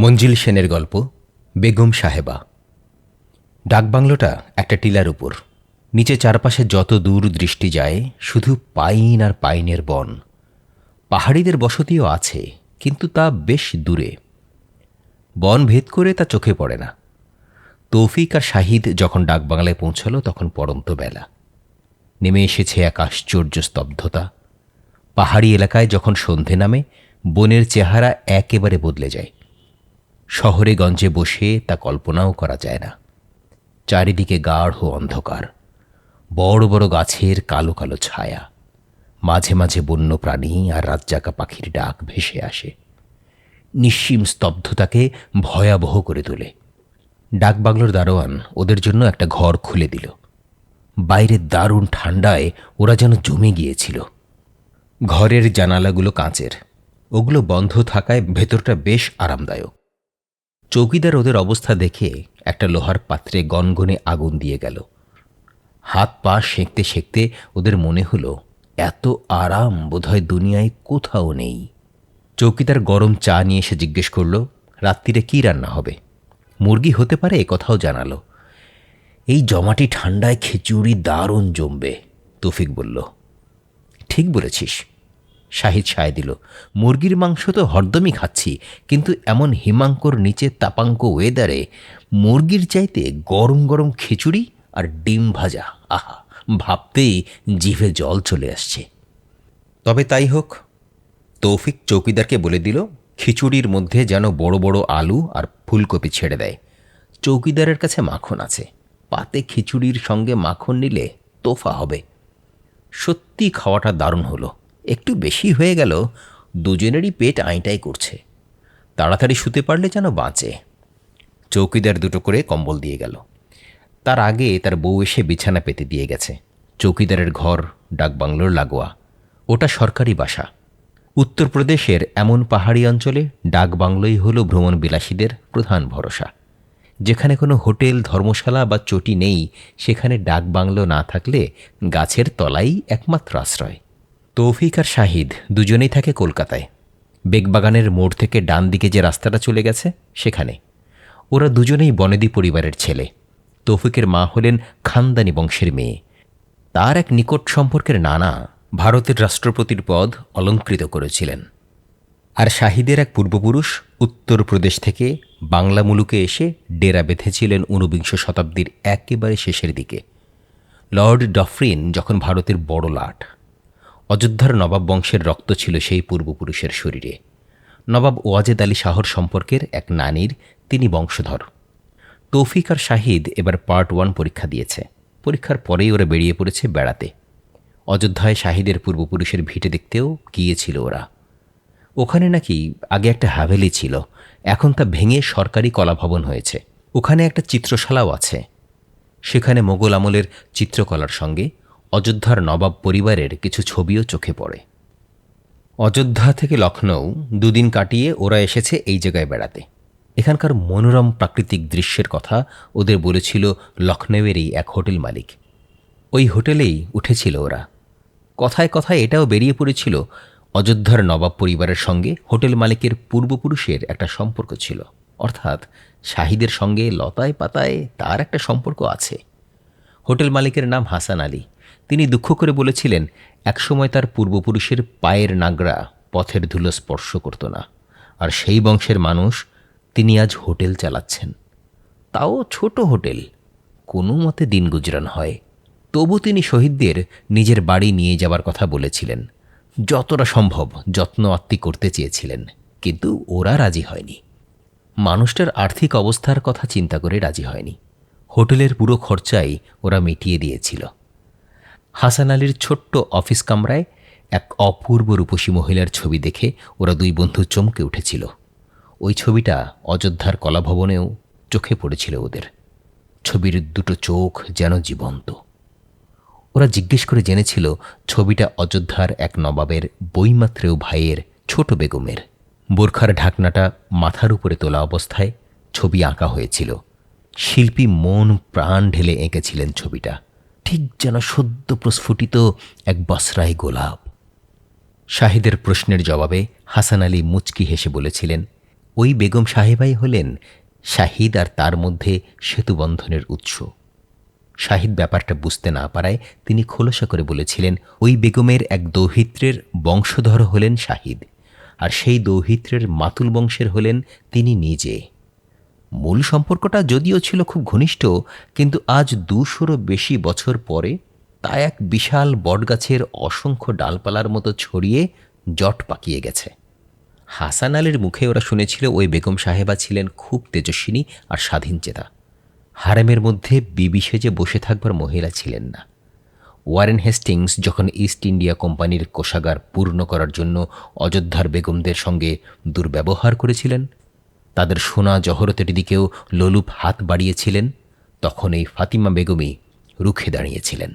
মঞ্জিল সেনের গল্প, বেগম সাহেবা। ডাকবাংলোটা একটা টিলার উপর। নিচে চারপাশে যত দূর দৃষ্টি যায়, শুধু পাইন আর পাইনের বন। পাহাড়িদের বসতিও আছে, কিন্তু তা বেশ দূরে। বন ভেদ করে তা চোখে পড়ে না। তৌফিক আর শাহিদ যখন ডাকবাংলায় পৌঁছালো, তখন পড়ন্ত বেলা। নেমে এসেছে এক আশ্চর্য স্তব্ধতা। পাহাড়ি এলাকায় যখন সন্ধে নামে, বনের চেহারা একেবারে বদলে যায়। শহরে গঞ্জে বসে তা কল্পনাও করা যায় না। চারিদিকে গাঢ় অন্ধকার। বড় বড় গাছের কালো কালো ছায়া। মাঝে মাঝে বন্য প্রাণী আর রাজ্জাকা পাখির ডাক ভেসে আসে। নিঃসীম স্তব্ধতাকে ভয়াবহ করে তোলে। ডাকবাংলোর দারোয়ান ওদের জন্য একটা ঘর খুলে দিল। বাইরের দারুণ ঠান্ডায় ওরা যেন জমে গিয়েছিল। ঘরের জানালাগুলো কাঁচের। ওগুলো বন্ধ থাকায় ভেতরটা বেশ আরামদায়ক। চৌকিদার ওদের অবস্থা দেখে একটা লোহার পাত্রে গনগনে আগুন দিয়ে গেল। হাত পা সেঁকতে সেঁকতে ওদের মনে হলো, এত আরাম বোধহয় দুনিয়ায় কোথাও নেই। চৌকিদার গরম চা নিয়ে এসে জিজ্ঞেস করল, রাত্রিরে কী রান্না হবে? মুরগি হতে পারে এ কথাও জানালো। এই জমাটি ঠান্ডায় খিচুড়ি দারুণ জমবে, তৌফিক বলল। ঠিক বলেছিস। শাহিদ সায় দিল, মুরগির মাংস তো হরদমই খাচ্ছি, কিন্তু এমন হিমাঙ্কর নিচে তাপাঙ্ক ওয়েদারে মুরগির চাইতে গরম গরম খিচুড়ি আর ডিম ভাজা, আহা, ভাবতেই জিভে জল চলে আসছে। তবে তাই হোক, তৌফিক চৌকিদারকে বলে দিল, খিচুড়ির মধ্যে যেন বড় বড় আলু আর ফুলকপি ছেড়ে দেয়। চৌকিদারের কাছে মাখন আছে, পাতে খিচুড়ির সঙ্গে মাখন নিলে তোফা হবে। সত্যি খাওয়াটা দারুণ হলো। একটু বেশি হয়ে গেল, দুজনেরই পেট আইটাই করছে। তাড়াতাড়ি শুতে পারলে যেন বাঁচে। চৌকিদার দুটো করে কম্বল দিয়ে গেল। তার আগে তার বউ এসে বিছানা পেতে দিয়ে গেছে। চৌকিদারের ঘর, ডাকবাংলোর লাগোয়া। ওটা সরকারি বাসা। উত্তরপ্রদেশের এমন পাহাড়ি অঞ্চলে ডাকবাংলোই হল ভ্রমণ বিলাসীদের প্রধান ভরসা। যেখানে কোনো হোটেল, ধর্মশালা বা চটি নেই, সেখানে ডাকবাংলো না থাকলে গাছের তলাই একমাত্র আশ্রয়। তৌফিক আর শাহিদ দুজনেই থাকে কলকাতায়। বেগবাগানের মোড় থেকে ডান দিকে যে রাস্তাটা চলে গেছে, সেখানে। ওরা দুজনেই বনেদি পরিবারের ছেলে। তৌফিকের মা হলেন খানদানি বংশের মেয়ে। তার এক নিকট সম্পর্কের নানা ভারতের রাষ্ট্রপতির পদ অলঙ্কৃত করেছিলেন। আর শাহিদের এক পূর্বপুরুষ উত্তরপ্রদেশ থেকে বাংলা মুলুকে এসে ডেরা বেঁধেছিলেন ঊনবিংশ শতাব্দীর একেবারে শেষের দিকে। লর্ড ডফরিন যখন ভারতের বড় লাট। অযোধ্যার নবাব বংশের রক্ত ছিল সেই পূর্বপুরুষের শরীরে। নবাব ওয়াজেদ আলী শাহর সম্পর্কের এক নানির তিনি বংশধর। তৌফিক আর শাহিদ এবার পার্ট ওয়ান পরীক্ষা দিয়েছে। পরীক্ষার পরেই ওরা বেরিয়ে পড়েছে বেড়াতে। অযোধ্যায় শাহিদের পূর্বপুরুষের ভিটে দেখতেও গিয়েছিল ওরা। ওখানে নাকি আগে একটা হাভেলি ছিল, এখন তা ভেঙে সরকারি কলাভবন হয়েছে। ওখানে একটা চিত্রশালাও আছে। সেখানে মোগল আমলের চিত্রকলার সঙ্গে অযোধ্যার নবাব পরিবারের কিছু ছবিও চোখে পড়ে। অযোধ্যা থেকে লখনৌ দুদিন কাটিয়ে ওরা এসেছে এই জায়গায় বেড়াতে। এখানকার মনোরম প্রাকৃতিক দৃশ্যের কথা ওদের বলেছিল লখনৌয়েরই এক হোটেল মালিক। ওই হোটেলেই উঠেছিল ওরা। কথায় কথায় এটাও বেরিয়ে পড়েছিল, অযোধ্যার নবাব পরিবারের সঙ্গে হোটেল মালিকের পূর্বপুরুষের একটা সম্পর্ক ছিল। অর্থাৎ শাহিদের সঙ্গে লতায় পাতায় তার একটা সম্পর্ক আছে। হোটেল মালিকের নাম হাসান আলী। তিনি দুঃখ করে বলেছিলেন, একসময় তার পূর্বপুরুষের পায়ের নাগড়া পথের ধুলো স্পর্শ করত না, আর সেই বংশের মানুষ তিনি আজ হোটেল চালাচ্ছেন। তাও ছোট হোটেল, কোনো মতে দিন গুজরান হয়। তবু তিনি শহীদদের নিজের বাড়ি নিয়ে যাবার কথা বলেছিলেন, যতটা সম্ভব যত্ন আত্মি করতে চেয়েছিলেন, কিন্তু ওরা রাজি হয়নি। মানুষটার আর্থিক অবস্থার কথা চিন্তা করে রাজি হয়নি। হোটেলের পুরো খরচাই ওরা মিটিয়ে দিয়েছিল। হাসান আলীর ছোট্ট অফিস কামরায় এক অপূর্ব রূপসী মহিলার ছবি দেখে ওরা দুই বন্ধু চমকে উঠেছিল। ওই ছবিটা অযোধ্যার কলাভবনেও চোখে পড়েছিল ওদের। ছবির দুটো চোখ যেন জীবন্ত। ওরা জিজ্ঞেস করে জেনেছিল ছবিটা অযোধ্যার এক নবাবের বইমাত্রেও ভাইয়ের ছোট বেগমের। বোরখার ঢাকনাটা মাথার উপরে তোলা অবস্থায় ছবি আঁকা হয়েছিল। শিল্পী মন প্রাণ ঢেলে এঁকেছিলেন ছবিটা। ঠিক যেন সদ্য প্রস্ফুটিত এক বসরাই গোলাপ। শাহিদের প্রশ্নের জবাবে হাসান আলী মুচকি হেসে বলেছিলেন, ওই বেগম সাহেবাই হলেন শাহিদ আর তার মধ্যে সেতুবন্ধনের উৎস। শাহিদ ব্যাপারটা বুঝতে না পারায় তিনি খোলসা করে বলেছিলেন, ওই বেগমের এক দৌহিত্রের বংশধর হলেন শাহিদ, আর সেই দৌহিত্রের মাতুল বংশের হলেন তিনি নিজে। মূল সম্পর্কটা যদিও ছিল খুব ঘনিষ্ঠ, কিন্তু আজ দুশোরও বেশি বছর পরে তা এক বিশাল বটগাছের অসংখ্য ডালপালার মতো ছড়িয়ে জট পাকিয়ে গেছে। হাসান আলীর মুখে ওরা শুনেছিল ওই বেগম সাহেবা ছিলেন খুব তেজস্বিনী আর স্বাধীনচেতা হারেমের মধ্যে বিবি সেজে বসে থাকবার মহিলা ছিলেন না। ওয়ারেন হেস্টিংস যখন ইস্ট ইন্ডিয়া কোম্পানির কোষাগার পূর্ণ করার জন্য অযোধ্যার বেগমদের সঙ্গে দুর্ব্যবহার করেছিলেন তাদের সোনা জহরতের দিকেও লোলুপ হাত বাড়িয়েছিলেন, তখন এই ফাতিমা বেগমই রুখে দাঁড়িয়েছিলেন।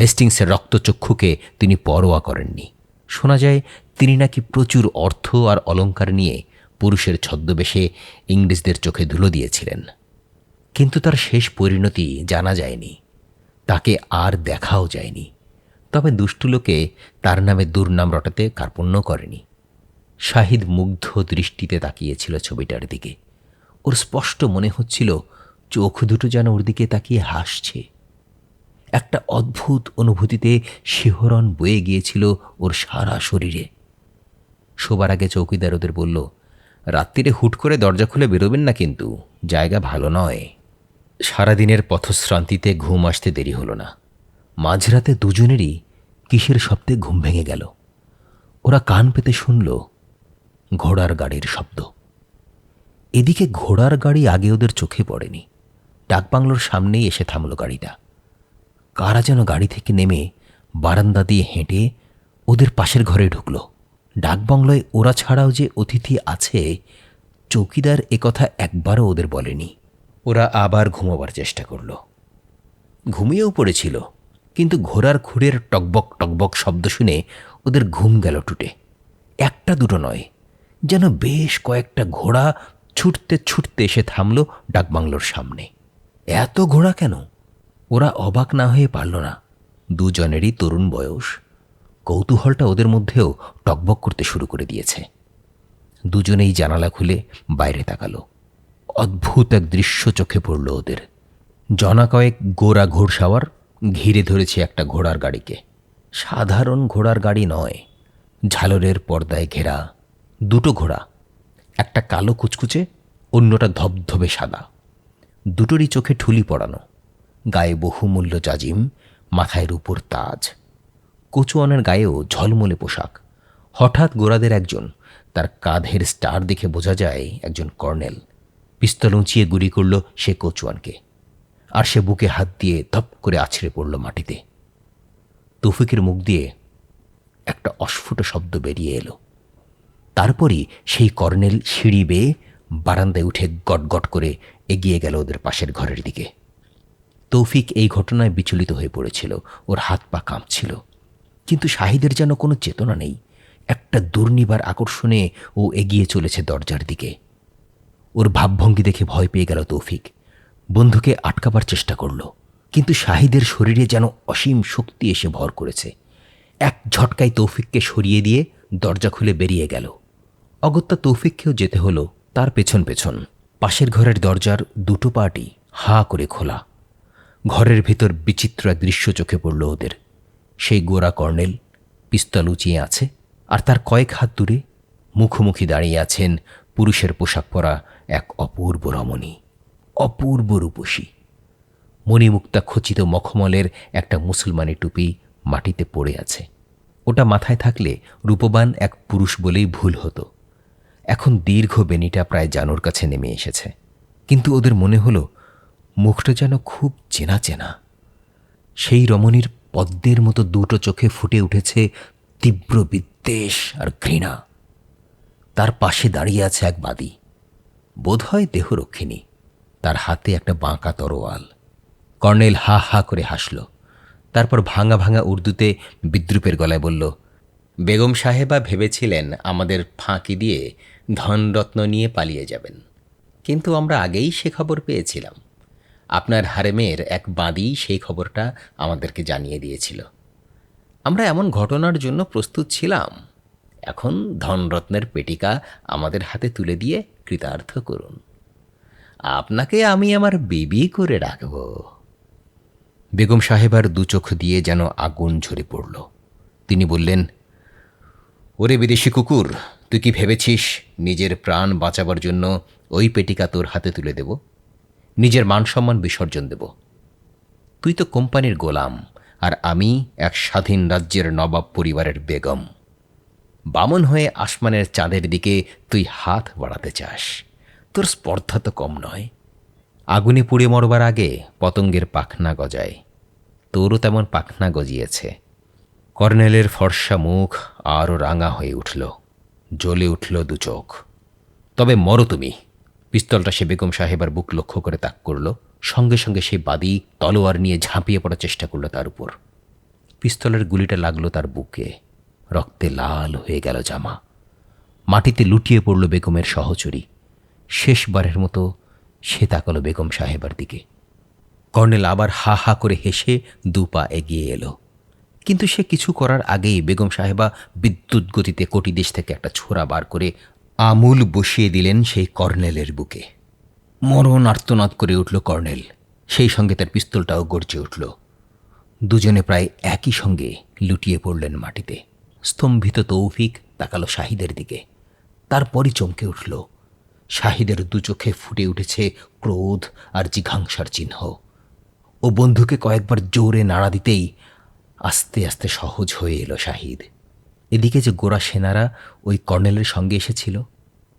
হেস্টিংসের রক্তচক্ষুকে তিনি পরোয়া করেননি। শোনা যায়, তিনি নাকি প্রচুর অর্থ আর অলংকার নিয়ে পুরুষের ছদ্মবেশে ইংরেজদের চোখে ধুলো দিয়েছিলেন। কিন্তু তার শেষ পরিণতি জানা যায়নি। তাকে আর দেখাও যায়নি। তবে দুষ্টুলোকে তার নামে দুর্নাম রটাতে কার্পণ্য করেনি। শাহিদ মুগ্ধ দৃষ্টিতে তাকিয়েছিল ছবিটার দিকে। ওর স্পষ্ট মনে হচ্ছিল, চোখ দুটো যেন ওর দিকে তাকিয়ে হাসছে। একটা অদ্ভুত অনুভূতিতে শিহরণ বয়ে গিয়েছিল ওর সারা শরীরে। শোবার আগে চৌকিদার ওদের বলল রাত্রিরে হুট করে দরজা খুলে বেরোবেন না কিন্তু, জায়গা ভালো নয়। সারাদিনের পথশ্রান্তিতে ঘুম আসতে দেরি হলো না। মাঝরাতে দুজনেরই কিসের শব্দে ঘুম ভেঙে গেল। ওরা কান পেতে শুনল ঘোড়ার গাড়ির শব্দ। এদিকে ঘোড়ার গাড়ি আগে ওদের চোখে পড়েনি। ডাকবাংলোর সামনেই এসে থামল গাড়িটা। কারা যেন গাড়ি থেকে নেমে বারান্দা দিয়ে হেঁটে ওদের পাশের ঘরে ঢুকলো। ডাকবাংলোয় ওরা ছাড়াও যে অতিথি আছে, চৌকিদার একথা একবারও ওদের বলেনি। ওরা আবার ঘুমোবার চেষ্টা করল। ঘুমিয়েও পড়েছিল, কিন্তু ঘোড়ার খুঁড়ের টকবক টকবক শব্দ শুনে ওদের ঘুম গেল টুটে। একটা দুটো নয় যেন বেশ কয়েকটা ঘোড়া ছুটতে ছুটতে এসে থামল ডাকবাংলোর সামনে। এত ঘোড়া কেন? ওরা অবাক না হয়ে পারল না। দুজনেরই তরুণ বয়স। কৌতূহলটা ওদের মধ্যেও টকবক করতে শুরু করে দিয়েছে। দুজনেই জানালা খুলে বাইরে তাকালো। অদ্ভুত এক দৃশ্য চোখে পড়ল ওদের। জনা কয়েক গোড়া ঘোড়সাওয়ার ঘিরে ধরেছে একটা ঘোড়ার গাড়িকে। সাধারণ ঘোড়ার গাড়ি নয়। ঝালরের পর্দায় ঘেরা দুটো ঘোড়া, একটা কালো কুচকুচে, অন্যটা ধবধবে সাদা। দুটোরই চোখে ঠুলি পড়ানো গায়ে বহুমূল্য জাজিম, মাথায় রূপোর তাজ। কচুয়ানের গায়েও ঝলমলে পোশাক। হঠাৎ গোড়াদের একজন, তার কাঁধের স্টার দেখে বোঝা যায় একজন কর্নেল। পিস্তল উঁচিয়ে গুলি করল সে কচুয়ানকে। আর সে বুকে হাত দিয়ে ধপ করে আছড়ে পড়ল মাটিতে। তৌফিকের মুখ দিয়ে একটা অস্ফুট শব্দ বেরিয়ে এলো। তারপরই সেই কর্নেল সিঁড়ি বেয়ে বারান্দায় উঠে গটগট করে এগিয়ে গেল ওদের পাশের ঘরের দিকে। তৌফিক এই ঘটনায় বিচলিত হয়ে পড়েছিল, ওর হাত পা কাঁপছিল। কিন্তু শাহিদের যেন কোনো চেতনা নেই, একটা দুর্নিবার আকর্ষণে ও এগিয়ে চলেছে দরজার দিকে। ওর ভাবভঙ্গি দেখে ভয় পেয়ে গেল তৌফিক। বন্ধুকে আটকাবার চেষ্টা করল, কিন্তু শাহিদের শরীরে যেন অসীম শক্তি এসে ভর করেছে। এক ঝটকায় তৌফিককে সরিয়ে দিয়ে দরজা খুলে বেরিয়ে গেল। অগত্যা তৌফিককেও যেতে হলো তার পেছন পেছন। পাশের ঘরের দরজার দুটো পাটি হা করে খোলা। ঘরের ভেতর বিচিত্র এক দৃশ্য চোখে পড়ল ওদের। সেই গোরা কর্নেল পিস্তল উঁচিয়ে আছে আর তার কয়েক হাত দূরে মুখোমুখি দাঁড়িয়ে আছেন পুরুষের পোশাক পরা এক অপূর্ব রমণী, অপূর্ব রূপসী। মণিমুক্তা খচিত মখমলের একটা মুসলমানি টুপি মাটিতে পড়ে আছে। ওটা মাথায় থাকলে রূপবান এক পুরুষ বলেই ভুল হতো। এখন দীর্ঘ বেনিটা প্রায় জানুর কাছে নেমে এসেছে। কিন্তু ওদের মনে হলো, মুখটা যেন খুব চেনা চেনা। সেই রমণীর পদ্মের মতো দুটো চোখে ফুটে উঠেছে তীব্র বিদ্বেষ আর ঘৃণা। তার পাশে দাঁড়িয়ে আছে এক বাদী। বোধহয় দেহরক্ষিণী। তার হাতে একটা বাঁকা তরোয়াল। কর্নেল হা হা করে হাসল। তারপর ভাঙা ভাঙা উর্দুতে বিদ্রুপের গলায় বলল, বেগম সাহেবা ভেবেছিলেন আমাদের ফাঁকি দিয়ে ধনরত্ন নিয়ে পালিয়ে যাবেন। কিন্তু আমরা আগেই সে খবর পেয়েছিলাম। আপনার হারেমের এক বাঁদি সেই খবরটা আমাদেরকে জানিয়ে দিয়েছিল। আমরা এমন ঘটনার জন্য প্রস্তুত ছিলাম। এখন ধনরত্নের পেটিকা আমাদের হাতে তুলে দিয়ে কৃতার্থ করুন। আপনাকে আমি আমার বিবি করে রাখব। বেগম সাহেবার দু চোখ দিয়ে যেন আগুন ঝরে পড়ল। তিনি বললেন, ওরে বিদেশি কুকুর তুই কি ভেবেছিস নিজের প্রাণ বাঁচাবার জন্য ওই পেটিকা তোর হাতে তুলে দেব? নিজের মান সম্মান বিসর্জন দেব। তুই তো কোম্পানির গোলাম, আর আমি এক স্বাধীন রাজ্যের নবাব পরিবারের বেগম। বামন হয়ে আসমানের চাঁদের দিকে তুই হাত বাড়াতে চাস। তোর স্পর্ধা তো কম নয়। আগুনে পুড়ে মরবার আগে পতঙ্গের পাখনা গজায়। তোরও তেমন পাখনা গজিয়েছে। কর্নেলের ফর্সা মুখ আরও রাঙা হয়ে উঠল। জ্বলে উঠল দু চোখ। তবে মরো তুমি। পিস্তলটা সে বেগম সাহেবার বুক লক্ষ্য করে তাক করল। সঙ্গে সঙ্গে সেই বাদী তলোয়ার নিয়ে ঝাঁপিয়ে পড়ার চেষ্টা করল তার উপর। পিস্তলের গুলিটা লাগল তার বুকে। রক্তে লাল হয়ে গেল জামা। মাটিতে লুটিয়ে পড়ল বেগমের সহচরী। শেষবারের মতো সে তাকালো বেগম সাহেবার দিকে। কর্নেল আবার হা হা করে হেসে দু পা এগিয়ে এলো। কিন্তু সে কিছু করার আগেই বেগম সাহেবা বিদ্যুৎ গতিতে কোটি দেশ থেকে একটা ছোড়া বার করে আমূল বসিয়ে দিলেন সেই কর্নেলের বুকে। মরণ আর্তনাদ করে উঠল কর্নেল। সেই সঙ্গে তার পিস্তলটাও গর্জে উঠল। দুজনে প্রায় একই সঙ্গে লুটিয়ে পড়লেন মাটিতে। স্তম্ভিত তৌফিক তাকালো শাহিদের দিকে। তারপরই চমকে উঠল। শাহিদের দু চোখে ফুটে উঠেছে ক্রোধ আর জিঘাংসার চিহ্ন। ও বন্ধুকে কয়েকবার জোরে নাড়া দিতেই আস্তে আস্তে সহজ হয়ে এলো শাহিদ। এদিকে যে গোরা সেনারা ওই কর্নেলের সঙ্গে এসেছিল,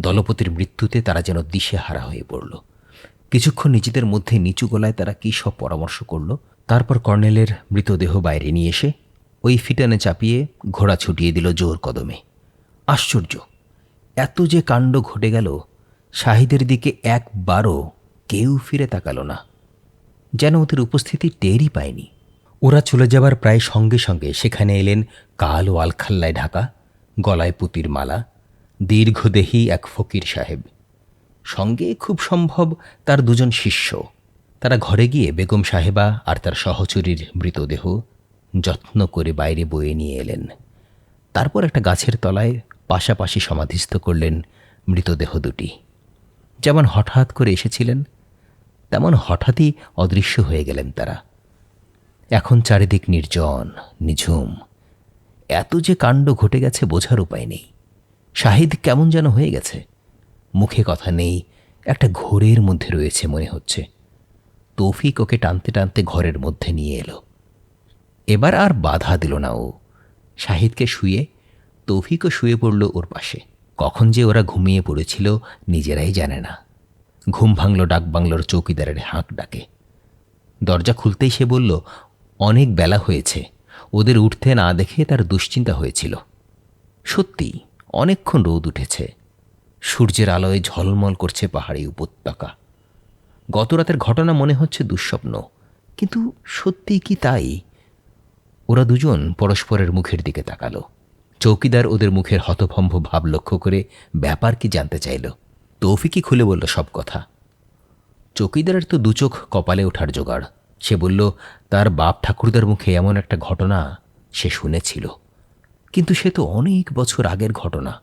দলপতির মৃত্যুতে তারা যেন দিশেহারা হয়ে পড়ল। কিছুক্ষণ নিজেদের মধ্যে নিচু গলায় তারা কী সব পরামর্শ করল, তারপর কর্নেলের মৃতদেহ বাইরে নিয়ে এসে ওই ফিটানে চাপিয়ে ঘোড়া ছুটিয়ে দিল জোর কদমে। আশ্চর্য! এত যে কাণ্ড ঘটে গেল, শাহিদের দিকে একবারও কেউ ফিরে তাকালো না। যেন ওদের উপস্থিতি টেরই পায়নি। ওরা চলে যাবার প্রায় সঙ্গে সঙ্গে সেখানে এলেন কালো আলখাল্লায় ঢাকা, গলায় পুতির মালা, দীর্ঘদেহী এক ফকির সাহেব। সঙ্গে খুব সম্ভব তার দুজন শিষ্য। তারা ঘরে গিয়ে বেগম সাহেবা আর তার সহচরীর মৃতদেহ যত্ন করে বাইরে বয়ে নিয়ে এলেন। তারপর একটা গাছের তলায় পাশাপাশি সমাধিস্থ করলেন মৃতদেহ দুটি। যেমন হঠাৎ করে এসেছিলেন, তেমন হঠাৎই অদৃশ্য হয়ে গেলেন তারা। এখন চারিদিক নির্জন, নিঝুম। এত যে কাণ্ড ঘটে গেছে বোঝার উপায় নেই। শাহিদ কেমন যেন হয়ে গেছে। মুখে কথা নেই, একটা ঘোরের মধ্যে রয়েছে মনে হচ্ছে। তৌফিক ওকে টানতে টানতে ঘরের মধ্যে নিয়ে এলো। এবার আর বাধা দিল না ও। শাহিদকে শুয়ে, তৌফিকও শুয়ে পড়ল ওর পাশে। কখন যে ওরা ঘুমিয়ে পড়েছিল নিজেরাই জানে না। ঘুম ভাঙল ডাক বাংলোর চৌকিদারের হাঁক ডাকে। দরজা খুলতেই সে বলল অনেক বেলা হয়েছে। ওদের উঠতে না দেখে তার দুশ্চিন্তা হয়েছিল। সত্যি, অনেকক্ষণ রোদ উঠেছে। সূর্যের আলোয় ঝলমল করছে পাহাড়ি উপত্যকা। গতরাতের ঘটনা মনে হচ্ছে দুঃস্বপ্ন, কিন্তু সত্যিই কি তাই? ওরা দুজন পরস্পরের মুখের দিকে তাকালো। চৌকিদার ওদের মুখের হতভম্ব ভাব লক্ষ্য করে ব্যাপার কি জানতে চাইল। তৌফিকই খুলে বলল সব কথা। চৌকিদারের তো দুচোখ কপালে ওঠার জোগাড়। সে বলল, তার বাপ ঠাকুরদার মুখে এমন একটা ঘটনা সে শুনেছিল। কিন্তু সে তো অনেক বছর আগের ঘটনা।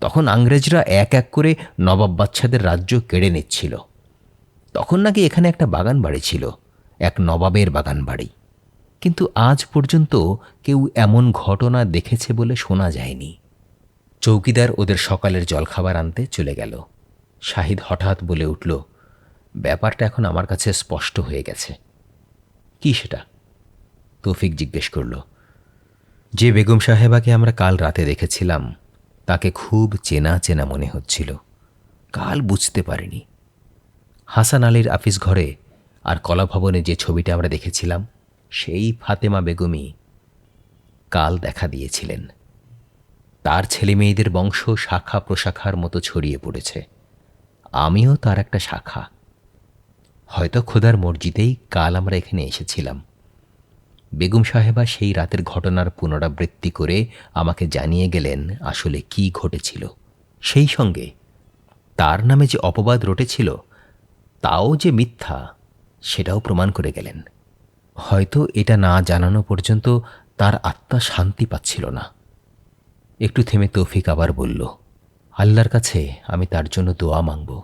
তখন আংরেজরা এক এক করে নবাব বাচ্চাদের রাজ্য কেড়ে নিচ্ছিল। তখন নাকি এখানে একটা বাগান বাড়ি ছিল, এক নবাবের বাগান বাড়ি কিন্তু আজ পর্যন্ত কেউ এমন ঘটনা দেখেছে বলে শোনা যায়নি। চৌকিদার ওদের সকালের জলখাবার আনতে চলে গেল। শাহিদ হঠাৎ বলে উঠল ব্যাপারটা এখন আমার কাছে স্পষ্ট হয়ে গেছে। কি সেটা? তৌফিক জিজ্ঞেস করল। যে বেগম সাহেবাকে আমরা কাল রাতে দেখেছিলাম, তাকে খুব চেনা চেনা মনে হচ্ছিল। কাল বুঝতে পারিনি। হাসান আলীর আফিস ঘরে আর কলাভবনে যে ছবিটা আমরা দেখেছিলাম, সেই ফাতেমা বেগমই কাল দেখা দিয়েছিলেন। তার ছেলে মেয়েদের বংশ শাখা প্রশাখার মতো ছড়িয়ে পড়েছে। আমিও তার একটা শাখা। হয়তো খোদার মসজিদেই কাল আমরা এখানে এসেছিলাম। বেগম সাহেবা সেই রাতের ঘটনার পুনরাবৃত্তি করে আমাকে জানিয়ে গেলেন আসলে কি ঘটেছিল। সেই সঙ্গে তার নামে যে অপবাদ রটেছিল, তাও যে মিথ্যা, সেটাও প্রমাণ করে গেলেন। হয়তো এটা না জানানো পর্যন্ত তার আত্মা শান্তি পাচ্ছিল না। একটু থেমে তৌফিক আবার বলল, আল্লাহর কাছে আমি তার জন্য দোয়া মাংব।